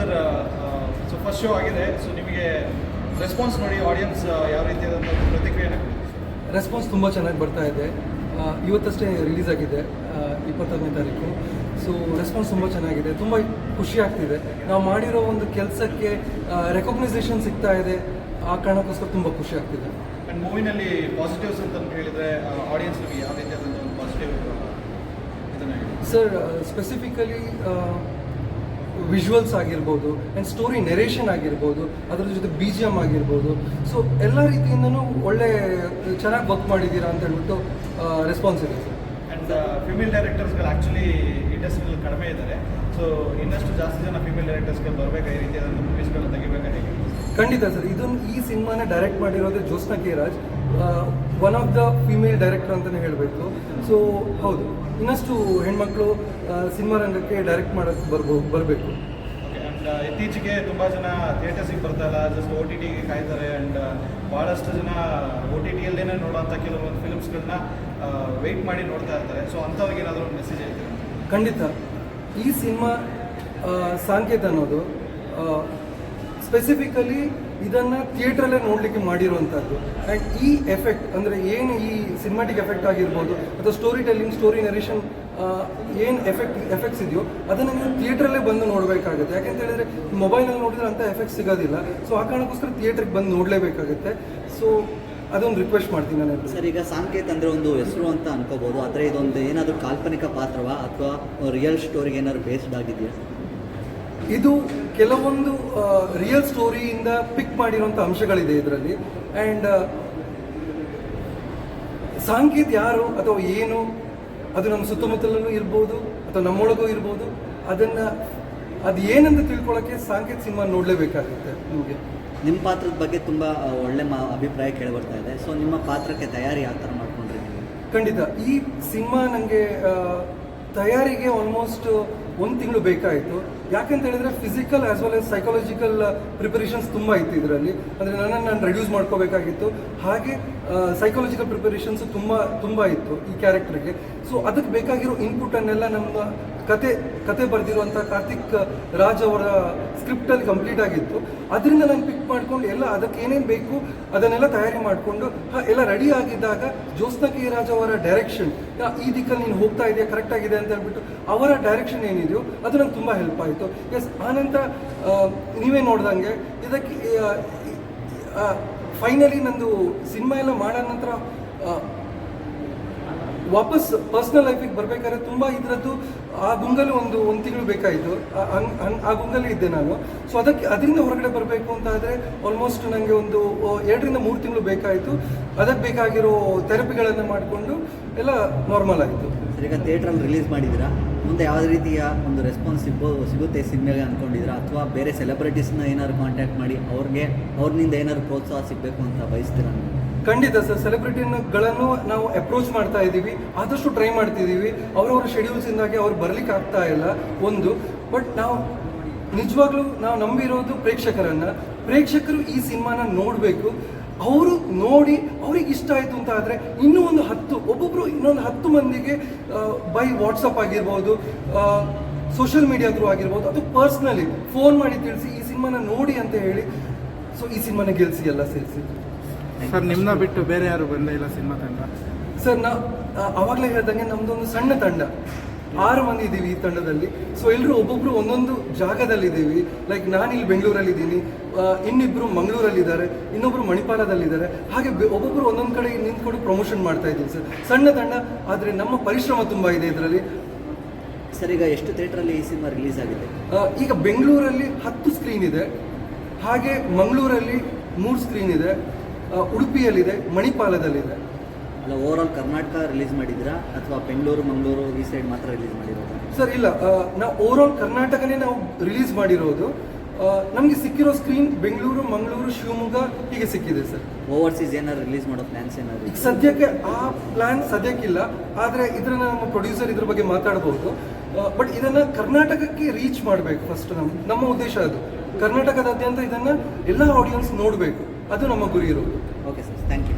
Sir so first show ಆಗಿದೆ. So ನಿಮಗೆ response ನೋಡಿ ಆಡಿಯನ್ಸ್ ಯಾವ ರೀತಿಯಾದಂಥ ಪ್ರತಿಕ್ರಿಯೆ ಪ್ರತಿಕ್ರಿಯೆನ ರೆಸ್ಪಾನ್ಸ್ ತುಂಬ ಚೆನ್ನಾಗಿ ಬರ್ತಾ ಇದೆ. ಇವತ್ತಷ್ಟೇ ರಿಲೀಸ್ ಆಗಿದೆ ಇಪ್ಪತ್ತೊಂದನೇ ತಾರೀಕು. ಸೊ ರೆಸ್ಪಾನ್ಸ್ ತುಂಬ ಚೆನ್ನಾಗಿದೆ. ತುಂಬ ಖುಷಿ ಆಗ್ತಿದೆ. ನಾವು ಮಾಡಿರೋ ಒಂದು ಕೆಲಸಕ್ಕೆ ರೆಕಗ್ನೈಸೇಷನ್ ಸಿಗ್ತಾ ಇದೆ. ಆ ಕಾರಣಕ್ಕೋಸ್ಕರ ತುಂಬ ಖುಷಿ ಆಗ್ತಿದೆ. ಆ್ಯಂಡ್ ಮೂವಿನಲ್ಲಿ ಪಾಸಿಟಿವ್ಸ್ ಅಂತ ಹೇಳಿದರೆ ಆಡಿಯನ್ಸ್ ಯಾವ ರೀತಿಯಾದಂಥ ಒಂದು ಪಾಸಿಟಿವ್ ಸರ್ ಸ್ಪೆಸಿಫಿಕಲಿ ವಿಜುವಲ್ಸ್ ಆಗಿರ್ಬೋದು ಆ್ಯಂಡ್ ಸ್ಟೋರಿ ನೆರೇಷನ್ ಆಗಿರ್ಬೋದು ಅದರ ಜೊತೆ ಬಿ ಜಿ ಎಂ ಆಗಿರ್ಬೋದು. ಸೊ ಎಲ್ಲ ರೀತಿಯಿಂದನೂ ಒಳ್ಳೆ ಚೆನ್ನಾಗಿ ವರ್ಕ್ ಮಾಡಿದ್ದೀರಾ ಅಂತ ಹೇಳ್ಬಿಟ್ಟು ರೆಸ್ಪಾನ್ಸ್ ಇದೆ. ಸರ್ ಆ್ಯಂಡ್ ಫಿಮೇಲ್ ಡೈರೆಕ್ಟರ್ಸ್ಗಳು ಆ್ಯಕ್ಚುಲಿ ಇಂಡಸ್ಟ್ರಿಯಲ್ಲಿ ಕಡಿಮೆ ಇದ್ದಾರೆ. ಸೊ ಇನ್ನಷ್ಟು ಜಾಸ್ತಿ ಜನ ಫಿಮೇಲ್ ಡೈರೆಕ್ಟರ್ಸ್ಗಳು ಬರಬೇಕು ಈ ರೀತಿ ಮೂವೀಸ್ಗಳನ್ನ ತೆಗಿಬೇಕಾ ಹೇಗೆ? ಖಂಡಿತ ಸರ್. ಇದನ್ನು ಈ ಸಿನಿಮಾನ ಡೈರೆಕ್ಟ್ ಮಾಡಿರೋದು Jyotsna K Raj. One of the female director ಅಂತಲೇ ಹೇಳಬೇಕು. ಸೊ ಹೌದು. ಇನ್ನಷ್ಟು ಹೆಣ್ಮಕ್ಳು ಸಿನಿಮಾ ರಂಗಕ್ಕೆ ಡೈರೆಕ್ಟ್ ಮಾಡೋಕ್ಕೆ ಬರ್ಬೋ ಬರಬೇಕು. ಇತ್ತೀಚೆಗೆ ತುಂಬ ಜನ ಥಿಯೇಟರ್ಸಿಗೆ ಬರ್ತಾ ಇಲ್ಲ ಜಸ್ಟ್ ಓ ಟಿ ಟಿಗೆ ಕಾಯ್ತಾರೆ ಆ್ಯಂಡ್ ಭಾಳಷ್ಟು ಜನ ಓ ಟಿ ಟಿಯಲ್ಲೇ ನೋಡೋಂಥ ಕೆಲವೊಂದು ಫಿಲ್ಮ್ಸ್ಗಳನ್ನ ವೆಯ್ಟ್ ಮಾಡಿ ನೋಡ್ತಾ ಇರ್ತಾರೆ. ಸೊ ಅಂಥವ್ರಿಗೆ ಏನಾದರೂ ಒಂದು ಮೆಸೇಜ್ ಹೇಳ್ತೀರಾ? ಖಂಡಿತ. ಈ ಸಿನಿಮಾ ಸಾಂಕೇತ ಅನ್ನೋದು ಸ್ಪೆಸಿಫಿಕಲಿ ಇದನ್ನು ಥಿಯೇಟ್ರಲ್ಲೇ ನೋಡಲಿಕ್ಕೆ ಮಾಡಿರುವಂಥದ್ದು ಆ್ಯಂಡ್ ಈ ಎಫೆಕ್ಟ್ ಅಂದರೆ ಏನು ಈ ಸಿನಿಮಾಟಿಕ್ ಎಫೆಕ್ಟ್ ಆಗಿರ್ಬೋದು, ಅಥವಾ ಸ್ಟೋರಿ ಟೆಲ್ಲಿಂಗ್ ಸ್ಟೋರಿ ನರೇಷನ್ ಏನು ಎಫೆಕ್ಟ್ ಎಫೆಕ್ಟ್ಸ್ ಇದೆಯೋ ಅದನ್ನು ನೀವು ಥಿಯೇಟ್ರಲ್ಲೇ ಬಂದು ನೋಡಬೇಕಾಗುತ್ತೆ. ಯಾಕೆಂತ ಹೇಳಿದ್ರೆ ಮೊಬೈಲಲ್ಲಿ ನೋಡಿದ್ರೆ ಅಂತ ಎಫೆಕ್ಟ್ ಸಿಗೋದಿಲ್ಲ. ಸೊ ಆ ಕಾರಣಕ್ಕೋಸ್ಕರ ಥಿಯೇಟ್ರಿಗೆ ಬಂದು ನೋಡಲೇಬೇಕಾಗುತ್ತೆ. ಸೊ ಅದೊಂದು ರಿಕ್ವೆಸ್ಟ್ ಮಾಡ್ತೀನಿ ನಾನು ಸರ್, ಈಗ ಸಾಂಕೇತ್ ಅಂದರೆ ಒಂದು ಹೆಸರು ಅಂತ ಅನ್ಕೋಬಹುದು ಆದರೆ ಇದೊಂದು ಏನಾದರೂ ಕಾಲ್ಪನಿಕ ಪಾತ್ರವಾ ಅಥವಾ ರಿಯಲ್ ಸ್ಟೋರಿಗೆ ಏನಾದ್ರು ಬೇಸ್ಡ್ ಆಗಿದೆಯಾ? ಇದು ಕೆಲವೊಂದು ರಿಯಲ್ ಸ್ಟೋರಿಯಿಂದ ಪಿಕ್ ಮಾಡಿರುವಂಥ ಅಂಶಗಳಿದೆ ಇದರಲ್ಲಿ. ಆ್ಯಂಡ್ ಸಾಂಕೇತ್ ಯಾರು ಅಥವಾ ಏನು ಅದು ನಮ್ಮ ಸುತ್ತಮುತ್ತಲೂ ಇರ್ಬೋದು ಅಥವಾ ನಮ್ಮೊಳಗೂ ಇರ್ಬೋದು ಅದನ್ನು ಅದು ಏನಂತ ತಿಳ್ಕೊಳ್ಳೋಕ್ಕೆ ಸಾಂಕೇತ್ ಸಿನಿಮಾ ನೋಡಲೇಬೇಕಾಗುತ್ತೆ ನಿಮಗೆ? ನಿಮ್ಮ ಪಾತ್ರದ ಬಗ್ಗೆ ತುಂಬ ಒಳ್ಳೆ ಮಾ ಅಭಿಪ್ರಾಯ ಕೇಳಿ ಬರ್ತಾ ಇದೆ. ಸೊ ನಿಮ್ಮ ಪಾತ್ರಕ್ಕೆ ತಯಾರಿ ಯಾವ ಥರ ಮಾಡ್ಕೊಂಡ್ರಿ ನೀವು? ಖಂಡಿತ. ಈ ಸಿನಿಮಾ ನನಗೆ ತಯಾರಿಗೆ ಆಲ್ಮೋಸ್ಟ್ ಒಂದು ತಿಂಗಳು ಬೇಕಾಯಿತು. ಯಾಕೆಂತ ಹೇಳಿದ್ರೆ physical as well as psychological preparations ತುಂಬ ಇತ್ತು ಇದರಲ್ಲಿ. ಅಂದರೆ ನನ್ನನ್ನು ನಾನು ರೆಡ್ಯೂಸ್ ಮಾಡ್ಕೋಬೇಕಾಗಿತ್ತು. ಹಾಗೆ ಸೈಕಾಲಜಿಕಲ್ ಪ್ರಿಪರೇಷನ್ಸ್ ತುಂಬ ತುಂಬ ಇತ್ತು ಈ ಕ್ಯಾರೆಕ್ಟರ್ಗೆ ಸೊ ಅದಕ್ಕೆ ಬೇಕಾಗಿರೋ ಇನ್ಪುಟನ್ನೆಲ್ಲ ನಮ್ಮ ಕತೆ ಕತೆ ಬರೆದಿರುವಂಥ ಕಾರ್ತಿಕ್ ರಾಜ್ ಅವರ ಸ್ಕ್ರಿಪ್ಟಲ್ಲಿ ಕಂಪ್ಲೀಟ್ ಆಗಿತ್ತು. ಅದರಿಂದ ನಾನು ಪಿಕ್ ಮಾಡ್ಕೊಂಡು ಎಲ್ಲ ಅದಕ್ಕೆ ಏನೇನು ಬೇಕು ಅದನ್ನೆಲ್ಲ ತಯಾರಿ ಮಾಡಿಕೊಂಡು ಎಲ್ಲ ರೆಡಿ ಆಗಿದ್ದಾಗ ಜ್ಯೋತ್ಸ್ನಾ ಕೆ ರಾಜ್ ಅವರ ಡೈರೆಕ್ಷನ್ ಈ ದಿಕ್ಕಲ್ಲಿ ನೀನು ಹೋಗ್ತಾ ಇದೆಯಾ ಕರೆಕ್ಟ್ ಆಗಿದೆ ಅಂತ ಹೇಳ್ಬಿಟ್ಟು ಅವರ ಡೈರೆಕ್ಷನ್ ಏನಿದೆಯೋ ಅದು ನಂಗೆ ತುಂಬ ಹೆಲ್ಪ್ ಆಯಿತು. ಎಸ್ ಆನಂತರ ಆ, ನೀವೇ ನೋಡ್ದಂಗೆ ಇದಕ್ಕೆ ಫೈನಲಿ ನಂದು ಸಿನಿಮಾ ಎಲ್ಲ ಮಾಡೋ ನಂತರ ವಾಪಸ್ ಪರ್ಸ್ನಲ್ ಲೈಫಿಗೆ ಬರಬೇಕಾದ್ರೆ ತುಂಬ ಇದರದ್ದು ಆ ಗುಂಗಲು ಒಂದು ಒಂದು ತಿಂಗಳು ಬೇಕಾಯಿತು. ಆ- ಗುಂಗಲ್ಲಿ ಇದ್ದೆ ನಾನು. ಸೊ ಅದಕ್ಕೆ ಅದರಿಂದ ಹೊರಗಡೆ ಬರಬೇಕು ಅಂತ ಆದರೆ ಆಲ್ಮೋಸ್ಟ್ ನನಗೆ ಒಂದು ಎರಡರಿಂದ ಮೂರು ತಿಂಗಳು ಬೇಕಾಯಿತು. ಅದಕ್ಕೆ ಬೇಕಾಗಿರೋ ಥೆರಪಿಗಳನ್ನು ಮಾಡಿಕೊಂಡು ಎಲ್ಲ ನಾರ್ಮಲ್ ಆಯಿತು. ಈಗ ಥಿಯೇಟ್ರಲ್ಲಿ ರಿಲೀಸ್ ಮಾಡಿದ್ದೀರಾ? ಮುಂದೆ ಯಾವ ರೀತಿಯ ಒಂದು ರೆಸ್ಪಾನ್ಸ್ ಸಿಗ್ಬೋದು ಸಿಗುತ್ತೆ ಸಿನಿಮಾಗೆ ಅಂದ್ಕೊಂಡಿದ್ರೆ ಅಥವಾ ಬೇರೆ ಸೆಲೆಬ್ರಿಟೀಸ್ನ ಏನಾದ್ರು ಕಾಂಟ್ಯಾಕ್ಟ್ ಮಾಡಿ ಅವ್ರಿಗೆ, ಅವ್ರನಿಂದ ಏನಾದ್ರು ಪ್ರೋತ್ಸಾಹ ಸಿಗಬೇಕು ಅಂತ ಬಯಸ್ತೀರಾ ಖಂಡಿತ ಸರ್. ಸೆಲೆಬ್ರಿಟಿಗಳನ್ನು ನಾವು ಅಪ್ರೋಚ್ ಮಾಡ್ತಾ ಇದ್ದೀವಿ. ಆದಷ್ಟು ಟ್ರೈ ಮಾಡ್ತಿದ್ದೀವಿ. ಅವರವರ ಶೆಡ್ಯೂಲ್ಸಿಂದಾಗಿ ಅವ್ರು ಬರ್ಲಿಕ್ಕೆ ಆಗ್ತಾ ಇಲ್ಲ. ಒಂದು ಬಟ್ ನಾವು ನಿಜವಾಗ್ಲೂ ನಾವು ನಂಬಿರೋದು ಪ್ರೇಕ್ಷಕರನ್ನ. ಪ್ರೇಕ್ಷಕರು ಈ ಸಿನಿಮಾನ ನೋಡಬೇಕು. ಅವರು ನೋಡಿ ಅವ್ರಿಗೆ ಇಷ್ಟ ಆಯಿತು ಅಂತ ಆದರೆ ಇನ್ನೂ ಒಂದು ಹತ್ತು ಒಬ್ಬೊಬ್ಬರು ಇನ್ನೊಂದು ಹತ್ತು ಮಂದಿಗೆ ಬೈ ವಾಟ್ಸಪ್ ಆಗಿರ್ಬೋದು ಸೋಷಿಯಲ್ ಮೀಡಿಯಾ ಥ್ರೂ ಆಗಿರ್ಬೋದು ಅದು ಪರ್ಸ್ನಲಿ ಫೋನ್ ಮಾಡಿ ತಿಳಿಸಿ ಈ ಸಿನಿಮಾನ ನೋಡಿ ಅಂತ ಹೇಳಿ ಸೊ ಈ ಸಿನಿಮಾನ ಗೆಲ್ಸಿ ಎಲ್ಲ ಸೇರಿಸಿ. ಸರ್ ನಿಮ್ಮನ್ನ ಬಿಟ್ಟು ಬೇರೆ ಯಾರು ಬಂದೇ ಇಲ್ಲ ಸಿನಿಮಾ ತಂಡ? ಸರ್ ನಾ ಅವಾಗಲೇ ಹೇಳ್ದಂಗೆ ನಮ್ದೊಂದು ಸಣ್ಣ ತಂಡ. ಆರು ಮಂದಿ ಇದ್ದೀವಿ ಈ ತಂಡದಲ್ಲಿ. ಸೊ ಎಲ್ಲರೂ ಒಬ್ಬೊಬ್ರು ಒಂದೊಂದು ಜಾಗದಲ್ಲಿದ್ದೀವಿ. ಲೈಕ್ ನಾನು ಇಲ್ಲಿ ಬೆಂಗಳೂರಲ್ಲಿ ಇದ್ದೀನಿ ಇನ್ನಿಬ್ರು ಮಂಗಳೂರಲ್ಲಿದ್ದಾರೆ. ಇನ್ನೊಬ್ರು ಮಣಿಪಾಲದಲ್ಲಿದ್ದಾರೆ. ಹಾಗೆ ಒಬ್ಬೊಬ್ರು ಒಂದೊಂದು ಕಡೆ ನಿಂತ್ಕೊಂಡು ಪ್ರಮೋಷನ್ ಮಾಡ್ತಾ ಇದ್ದೀವಿ ಸರ್. ಸಣ್ಣ ತಂಡ ಆದರೆ ನಮ್ಮ ಪರಿಶ್ರಮ ತುಂಬ ಇದೆ ಇದರಲ್ಲಿ. ಸರ್ ಈಗ ಎಷ್ಟು ಥಿಯೇಟ್ರಲ್ಲಿ ಈ ಸಿನಿಮಾ ರಿಲೀಸ್ ಆಗಿದೆ? ಈಗ ಬೆಂಗಳೂರಲ್ಲಿ ಹತ್ತು ಸ್ಕ್ರೀನ್ ಇದೆ. ಹಾಗೆ ಮಂಗಳೂರಲ್ಲಿ ಮೂರು ಸ್ಕ್ರೀನ್ ಇದೆ. ಉಡುಪಿಯಲ್ಲಿದೆ ಮಣಿಪಾಲದಲ್ಲಿದೆ. ಅಲ್ಲ ಓವರ್ ಆಲ್ ಕರ್ನಾಟಕ ರಿಲೀಸ್ ಮಾಡಿದ್ರಾ ಅಥವಾ ಬೆಂಗಳೂರು ಮಂಗಳೂರು ಈ ಸೈಡ್ ಮಾತ್ರ ರಿಲೀಸ್ ಮಾಡಿರೋದು? ಸರ್ ಇಲ್ಲ. ನಾವು ಓವರ್ ಆಲ್ ಕರ್ನಾಟಕನೇ ನಾವು ರಿಲೀಸ್ ಮಾಡಿರೋದು. ನಮಗೆ ಸಿಕ್ಕಿರೋ ಸ್ಕ್ರೀನ್ ಬೆಂಗಳೂರು ಮಂಗಳೂರು ಶಿವಮೊಗ್ಗ ಹೀಗೆ ಸಿಕ್ಕಿದೆ ಸರ್ ಓವರ್ಸೀಸ್ ಏನಾದ್ರು ರಿಲೀಸ್ ಮಾಡೋ ಪ್ಲಾನ್ಸ್ ಏನಾದ್ರು ಈಗ ಸದ್ಯಕ್ಕೆ ಆ ಪ್ಲಾನ್ ಸದ್ಯಕ್ಕಿಲ್ಲ. ಆದರೆ ಇದರ ನಮ್ಮ ಪ್ರೊಡ್ಯೂಸರ್ ಇದ್ರ ಬಗ್ಗೆ ಮಾತಾಡಬಹುದು ಬಟ್ ಇದನ್ನ ಕರ್ನಾಟಕಕ್ಕೆ ರೀಚ್ ಮಾಡಬೇಕು ಫಸ್ಟ್ ನಮ್ಮ ನಮ್ಮ ಉದ್ದೇಶ ಅದು. ಕರ್ನಾಟಕದಾದ್ಯಂತ ಇದನ್ನ ಎಲ್ಲ ಆಡಿಯನ್ಸ್ ನೋಡಬೇಕು. ಅದು ನಮ್ಮ ಗುರಿ ಇರೋದು. Okay sir thank you